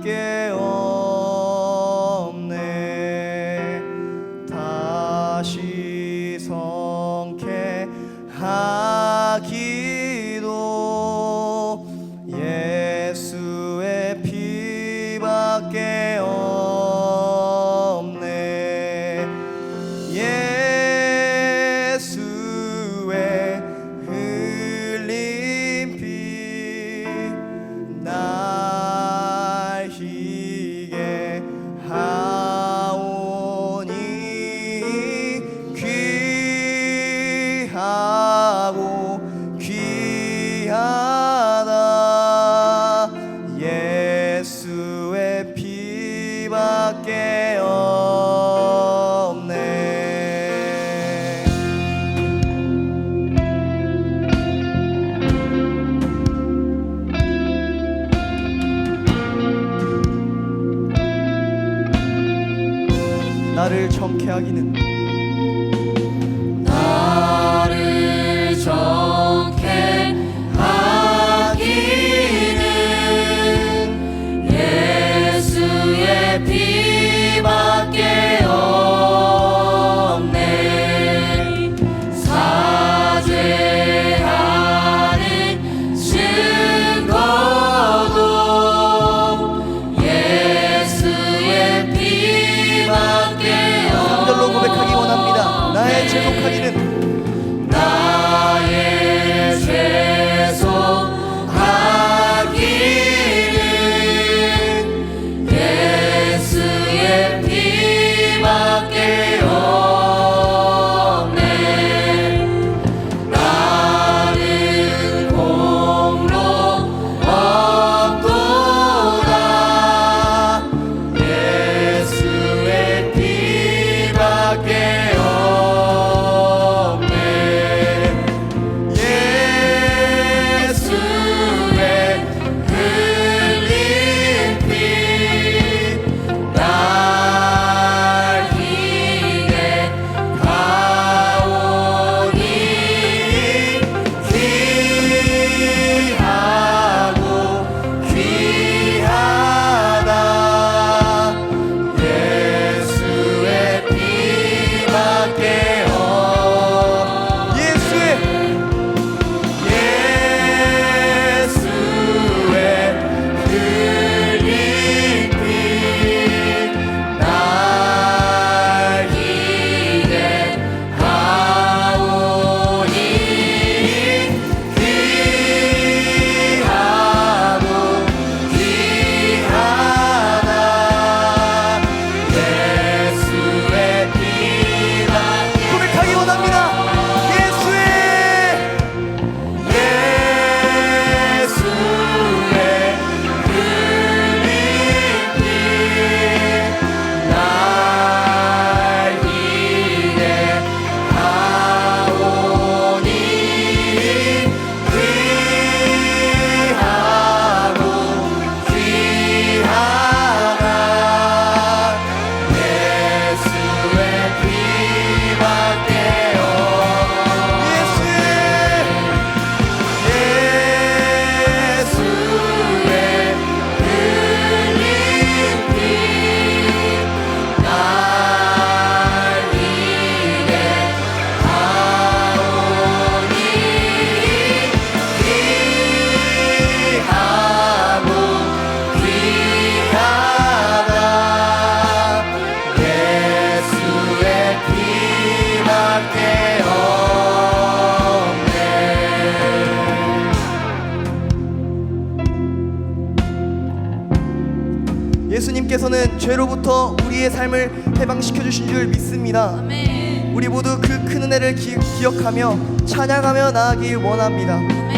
함께. 나를 정케 하기는 해방시켜 주신 줄 믿습니다. 아멘. 우리 모두 그 큰 은혜를 기, 기억하며 찬양하며 나아가길 원합니다.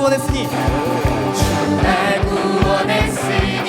구원했으니. 주 날 구원했으니.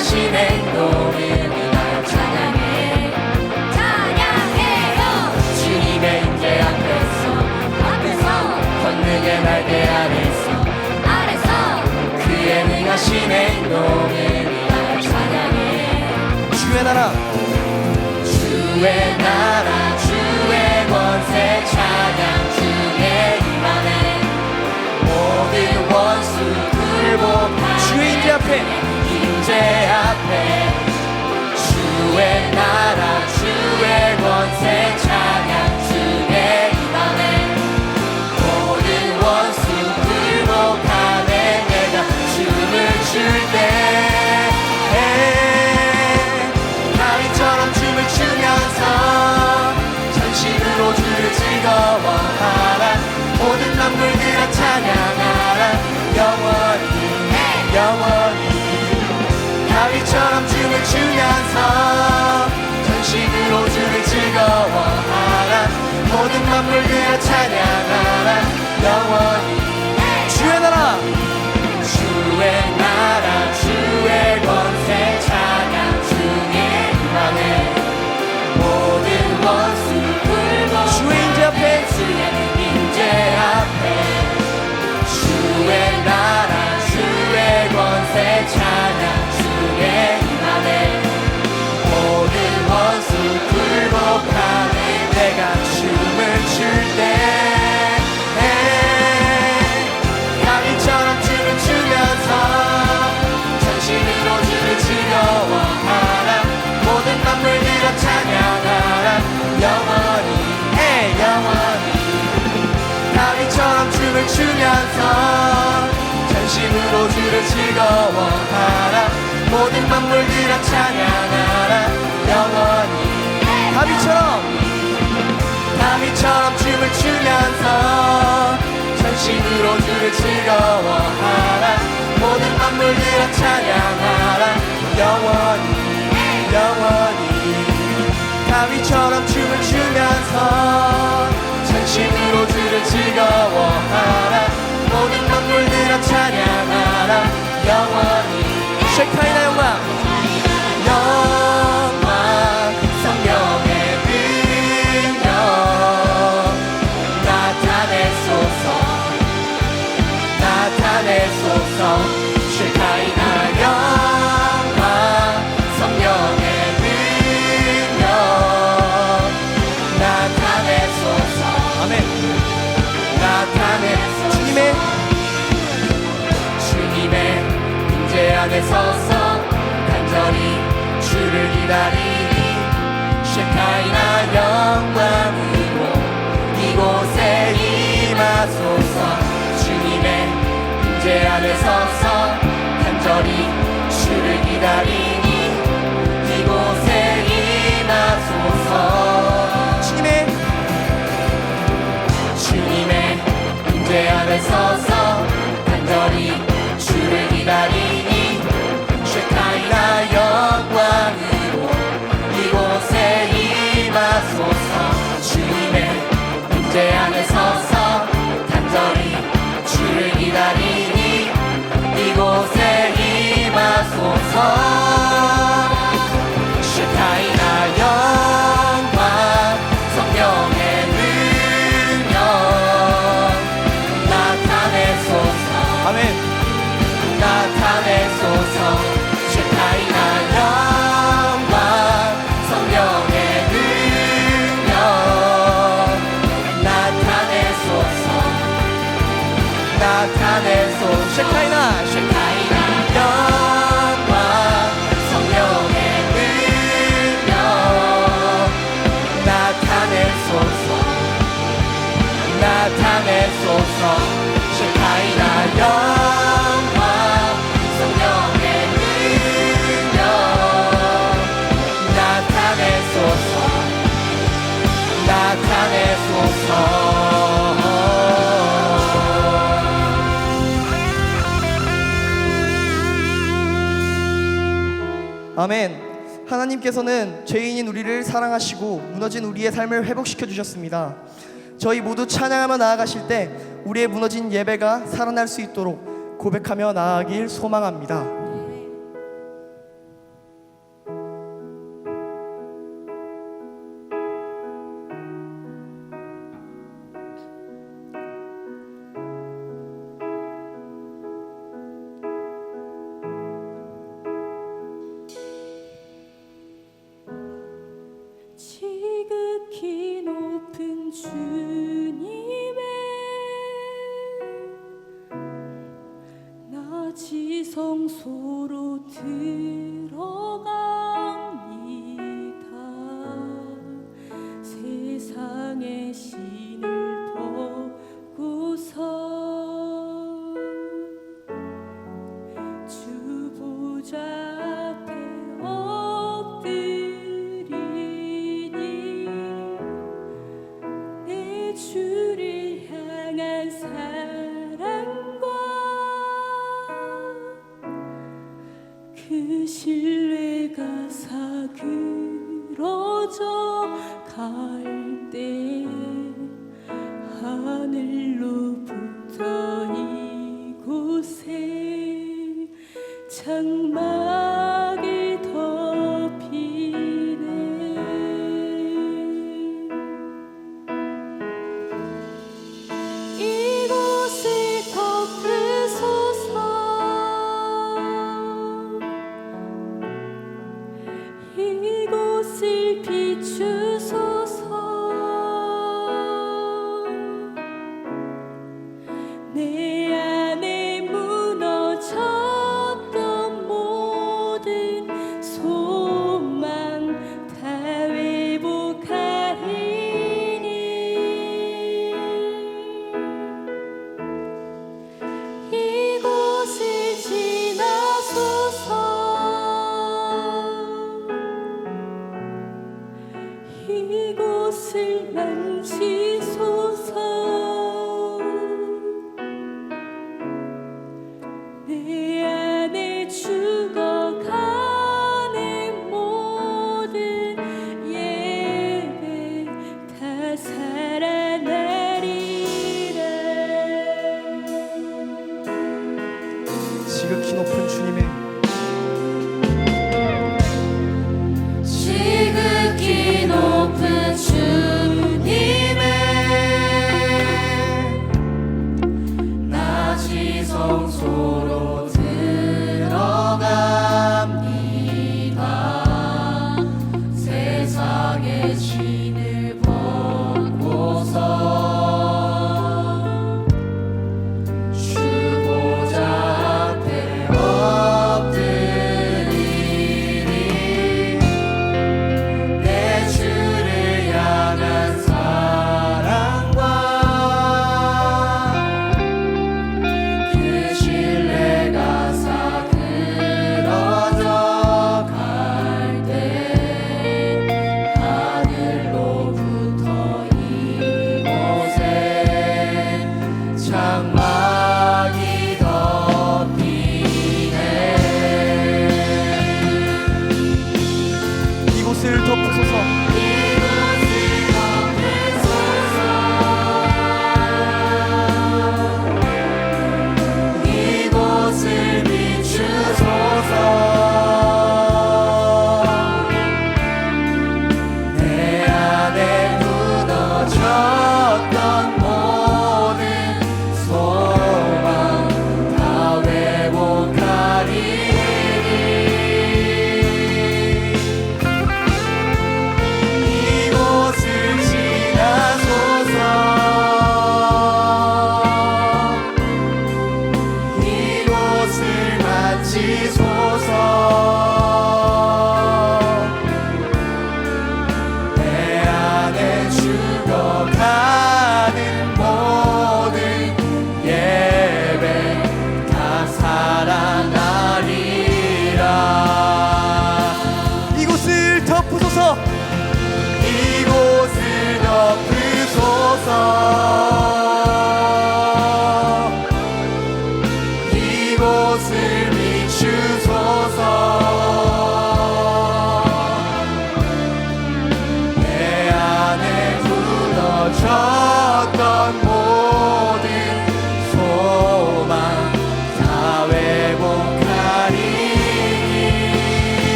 능하신 행동을 위하여 찬양해 찬양해요. 주님의 임재 앞에서 앞에서 권능의 날개 아래서 아래서 그의 능하신 행동을 위하여 찬양해 주의 나라. 주의 나라 주의 권세 찬양 주의 임하네 모든 원수 굴복하네 주의 임재 앞에 임재 앞에 주의 나 추면서 전심으로 주를 즐거워하라. 모든 만물들아 찬양하라. 영원히. 주의 나라. 주의 나라. 주의 권세 찬양 주의 임하네. 모든 원수 굴복 주의 임재 앞에. 주의 임재 앞에. 주의 나라. 주의 권세 찬양 춤을 추면서 전심으로 주를 즐거워하라. 모든 만물들아 찬양하라. 영원히. 다윗처럼. 다윗처럼 춤을 추면서 전심으로 주를 즐거워하라. 모든 만물들아 찬양하라. 영원히. 영원히. 다윗처럼 춤을 추면서 전심으로 주를 즐거워하라 임 쉐카이나 쉐카이나. 영광 성령의 능력 나타내소서. 나타내소서 아멘. 하나님께서는 죄인인 우리를 사랑하시고 무너진 우리의 삶을 회복시켜 주셨습니다. 저희 모두 찬양하며 나아가실 때 우리의 무너진 예배가 살아날 수 있도록 고백하며 나아가길 소망합니다. 성소로 들 曾梦心。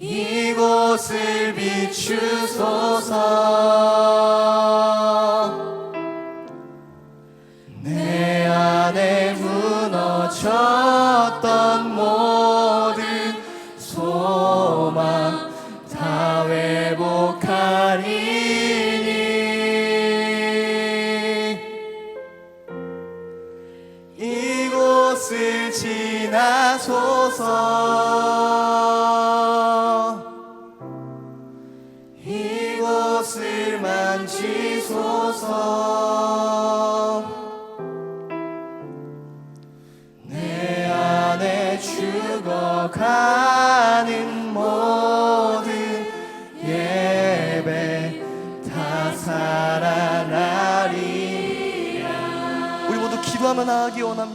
이곳을 비추소서. 나아가기 원합니다.